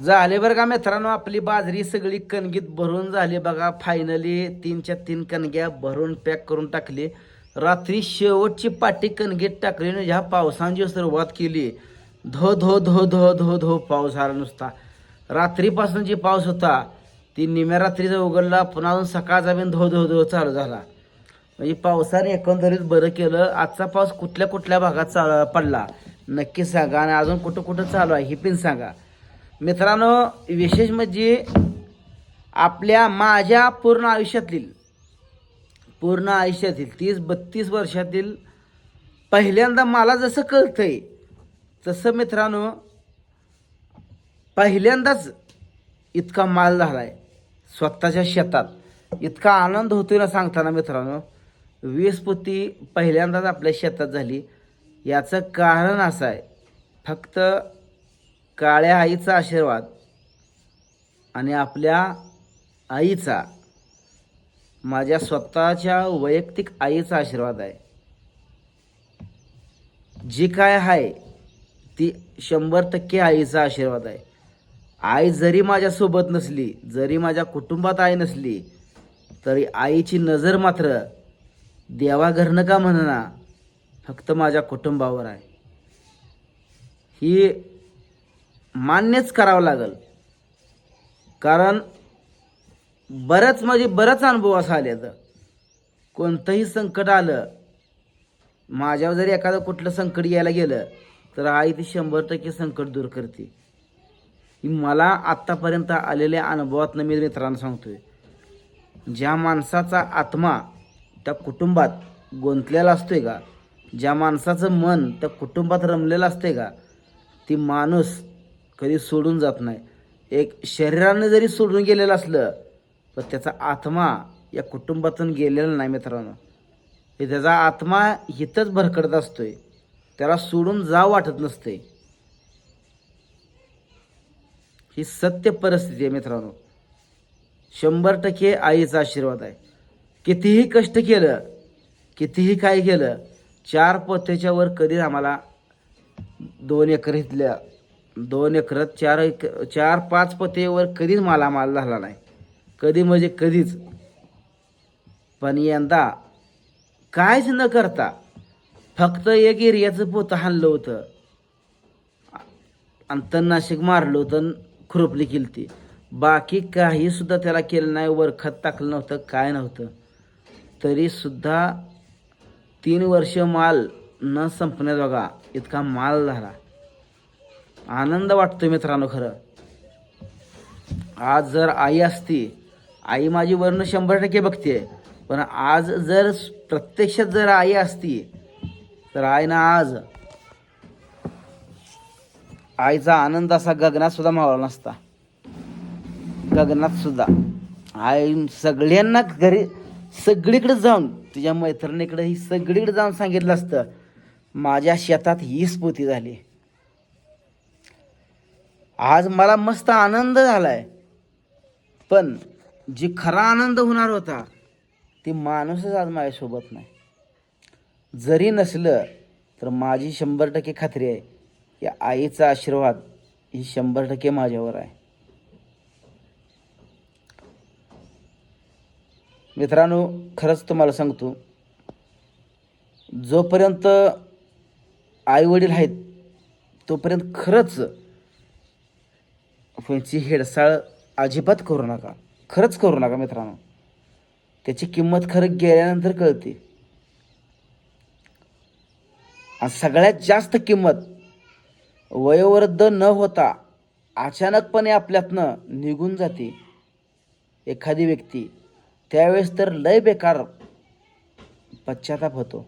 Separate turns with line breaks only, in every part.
झाले बरं का मित्रांनो आपली बाजरी सगळी कणगीत भरून झाली बघा. फायनली तीनच्या तीन कणग्या भरून पॅक करून टाकली. रात्री शेवटची पाटी कणगीत टाकली आणि ह्या पावसांची जी सुरुवात केली. धो धो धो धो धो धो पाऊस आला नुसता. रात्रीपासून जी पाऊस होता. ती निम्या रात्रीचा उघडला पुन्हा अजून सकाळचा बिन धो धो धो चालू झाला. म्हणजे पावसाने एकंदरीत बरं केलं. आजचा पाऊस कुठल्या कुठल्या भागात चाल पडला? नक्की सांगा आणि अजून कुठं कुठं चालू आहे हे पण सांगा. मित्रांनो विशेष म्हणजे आपल्या माझ्या पूर्ण आयुष्यातील पूर्ण आयुष्यातील तीस बत्तीस वर्षातील पहिल्यांदा मला जसं कळतं आहे तसं मित्रांनो पहिल्यांदाच इतका माल झाला आहे स्वतःच्या शेतात. इतका आनंद होतोय ना सांगताना मित्रांनो. वीस पोती पहिल्यांदाच आपल्या शेतात झाली. याचं कारण असं आहे. फक्त काळ्या आईचा आशीर्वाद आणि आपल्या आईचा माझ्या स्वतःच्या वैयक्तिक आईचा आशीर्वाद आहे. जी काय आहे ती शंभर टक्के आईचा आशीर्वाद आहे. आई जरी माझ्यासोबत नसली जरी माझ्या कुटुंबात आई नसली तरी आईची नजर मात्र देवाघरनं का म्हणना फक्त माझ्या कुटुंबावर आहे. ही मान्यच करावं लागल. कारण बरंच म्हणजे बरंच अनुभव असा आले तर. कोणतंही संकट आलं माझ्यावर जरी एखादं कुठलं संकट यायला गेलं तर आई ती शंभर टक्के संकट दूर करते. मला आत्तापर्यंत आलेल्या अनुभवातनं मी मित्रांनो सांगतोय. ज्या माणसाचा आत्मा त्या कुटुंबात गुंतलेला असतोय का? ज्या माणसाचं मन त्या कुटुंबात रमलेलं असतंय का? ती माणूस कधी सोडून जात नाही. एक शरीरानं जरी सोडून गेलेलं असलं तर त्याचा आत्मा या कुटुंबातून गेलेला नाही मित्रांनो. हे त्याचा आत्मा हिथंच भरकडत असतोय. त्याला सोडून जाव वाटत नसते ही सत्य परिस्थिती आहे मित्रांनो. शंभर टक्के आईचा आशीर्वाद आहे. कितीही कष्ट केलं कितीही काय केलं चार पोत्याच्या वर कधी आम्हाला दोन एकर इथल्या दोन एकरात चार एक चार पाच पतेवर कधीच मालामाल झाला नाही. कधी म्हणजे कधीच. पण यंदा कायच न करता फक्त एक एरियाचं पोतं हाणलं होतं. आणि तन्नाशिक मारलं होतं आणि खुरपली केली ती बाकी काही सुद्धा त्याला केलं नाही वर खत टाकलं नव्हतं काय नव्हतं. तरीसुद्धा तीन वर्ष माल न संपण्यात बघा इतका माल झाला. आनंद वाटतो मित्रांनो खरं. आज जर आई असती आई माझी वर्ण शंभर टक्के बघते पण आज जर प्रत्यक्षात जर आई असती तर आईनं आज आईचा आनंद असा गगनात सुद्धा मावला नसता. गगनात सुद्धा. आई सगळ्यांना घरी सगळीकडे जाऊन तुझ्या मैत्रिणीकडे ही सगळीकडे जाऊन सांगितलं असतं माझ्या शेतात हीच पोती झाली. आज मला मस्त आनंद झालाय. पण जी खरा आनंद होणार होता ती माणूसच आज माझ्यासोबत नाही. जरी नसलं तर माझी शंभर टक्के खात्री आहे की आईचा आशीर्वाद ही शंभर टक्के माझ्यावर आहे. मित्रांनो खरंच तुम्हाला सांगतो जोपर्यंत आई वडील आहेत तोपर्यंत खरंच त्यांची हेडसाळ अजिबात करू नका. खरंच करू नका मित्रांनो. त्याची किंमत खरं गेल्यानंतर कळते. आणि सगळ्यात जास्त किंमत वयोवृद्ध न होता अचानकपणे आपल्यातनं निघून जाते. एखादी व्यक्ती त्यावेळेस तर लय बेकार पश्चाताप होतो.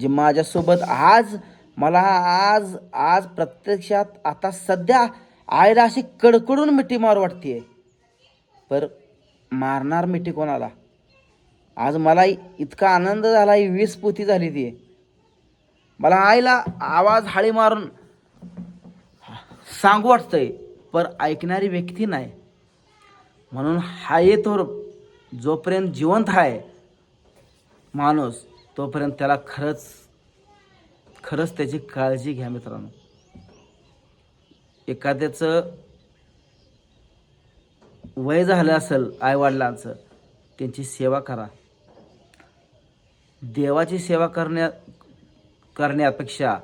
जे माझ्यासोबत आज मला आज आज प्रत्यक्षात आता सध्या आईला अशी कडकडून मिठी मार वाटते पर मारणार मिठी कोणाला? आज मला इतका आनंद झाला ही वीस पोती झाली ती. मला आईला आवाज हाळी मारून सांगू वाटतंय पर ऐकणारी व्यक्ती नाही. म्हणून हा येतो जोपर्यंत जिवंत आहे माणूस तोपर्यंत त्याला खरंच खरंच त्याची काळजी घ्या मित्रांनो. एखाद्याचं वय झालं असेल आईवडिलांचं त्यांची सेवा करा. देवाची सेवा करण्या करण्यापेक्षा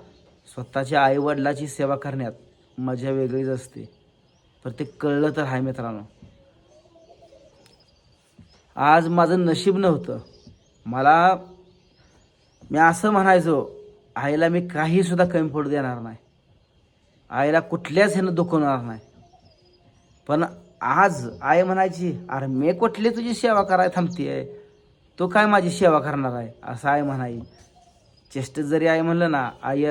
स्वतःच्या आईवडिलाची सेवा करण्यात मजा वेगळीच असते. पण ते कळलं तर आहे मित्रांनो. आज माझं नशीब नव्हतं. मला मी असं म्हणायचो आईला मी काही सुद्धा कमी पडू देणार नाही. आईला कुठल्याच ह्यानं दुखवणार नाही. पण आज आई म्हणायची अरे मी कुठली तुझी सेवा करायला आहे तू काय माझी सेवा करणार आहे? असं आई म्हणाई चेष्ट जरी आई म्हणलं ना आई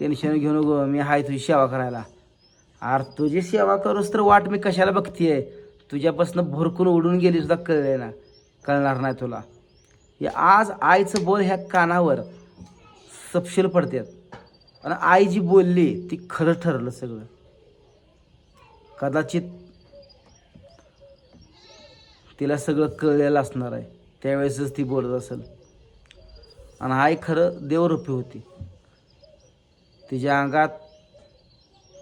टेन्शन घेऊ नको मी हाय तुझी सेवा करायला. अरे तुझी सेवा करूस तर वाट मी कशाला बघतीये? तुझ्यापासून भरकून उडून गेली सुद्धा कळले ना कळणार नाही तुला. हे आज आईचं बोल ह्या कानावर सपशेल पडतात आणि आई जी बोलली ती खरं ठरलं सगळं. कदाचित तिला सगळं कळलेलं असणार आहे. त्यावेळेसच ती बोलत असेल. आणि आई खरं देवरूपी होती. तिच्या अंगात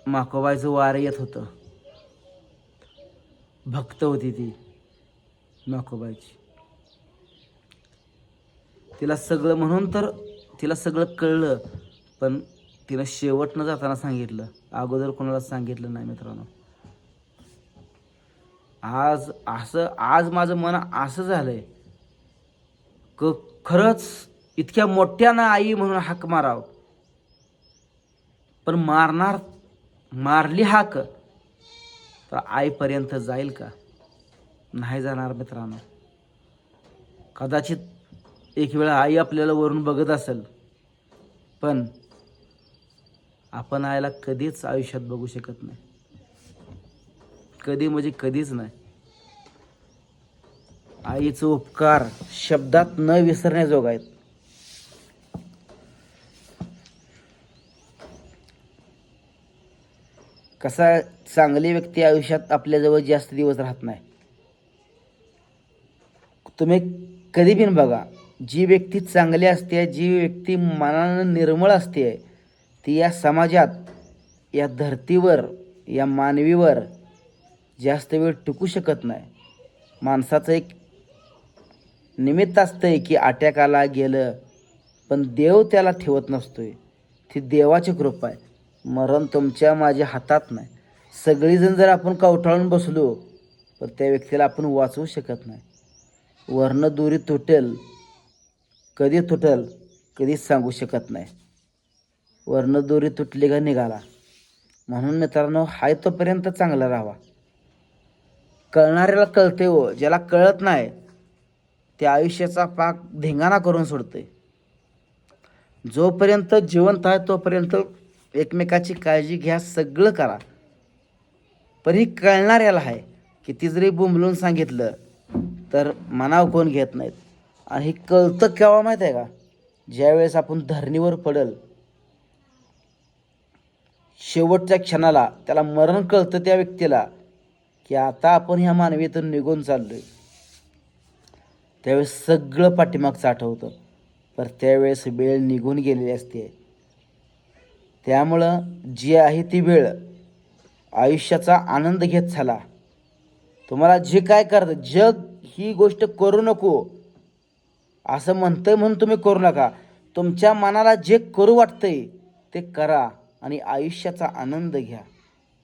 माकोबाईचं वारं येत होतं. भक्त होती ती माकोबाईची. तिला सगळं म्हणून तर तिला सगळं कळलं पण तिनं शेवटनं जाताना सांगितलं. अगोदर कोणाला सांगितलं नाही मित्रांनो. आज असं आज माझं मन असं झालंय क खरंच इतक्या मोठ्यानं आई म्हणून हाक माराव. पण मारणार मारली हाक तर आईपर्यंत जाईल का? नाही जाणार मित्रांनो. कदाचित एक वेळा आई आपल्याला वरून बघत असेल. पण आपण आईला कधीच आयुष्यात बघू शकत नाही. कधी म्हणजे कधीच नाही. आईचं उपकार शब्दात न विसरण्याजोग आहेत. कसा चांगली व्यक्ती आयुष्यात आपल्याजवळ जास्त दिवस राहत नाही. तुम्ही कधी पण बघा. जी व्यक्ती चांगली असते जी व्यक्ती मनानं निर्मळ असते ती या समाजात या धर्तीवर या मानवीवर जास्त वेळ टिकू शकत नाही. माणसाचं एक निमित्त असतं आहे की आट्याकाला गेलं पण देव त्याला ठेवत नसतोय. ती देवाची कृपा आहे. मरण तुमच्या माझ्या हातात नाही. सगळीजण जर आपण कवटाळून बसलो तर त्या व्यक्तीला आपण वाचवू शकत नाही. वर्ण दुरी तुटेल कधी तुटेल कधीच सांगू शकत नाही. वर्ण दोरी तुटली का निघाला. म्हणून मित्रांनो हाय तोपर्यंत चांगला राहावा. कळणाऱ्याला कळते व हो, ज्याला कळत नाही त्या आयुष्याचा पाक धिंगाणा करून सोडते जोपर्यंत जिवंत आहे तोपर्यंत एकमेकाची काळजी घ्या सगळं करा. पण ही कळणाऱ्याला आहे किती जरी बुंबलून सांगितलं तर मनाव कोण घेत नाहीत. आणि हे कळतं केव्हा माहीत आहे का? ज्यावेळेस आपण धरणीवर पडल शेवटच्या क्षणाला त्याला मरण कळतं त्या व्यक्तीला की आता आपण ह्या मानवीतून निघून चाललो आहे त्यावेळेस सगळं पाठीमागचं आठवतं. पर त्यावेळेस वेळ निघून गेलेली असते. त्यामुळं जी आहे ती वेळ आयुष्याचा आनंद घेत झाला तुम्हाला जे काय करतं जग ही गोष्ट करू नको. असं म्हणतंय म्हणून तुम्ही करू नका. तुमच्या मनाला जे करू वाटतंय ते करा आणि आयुष्याचा आनंद घ्या.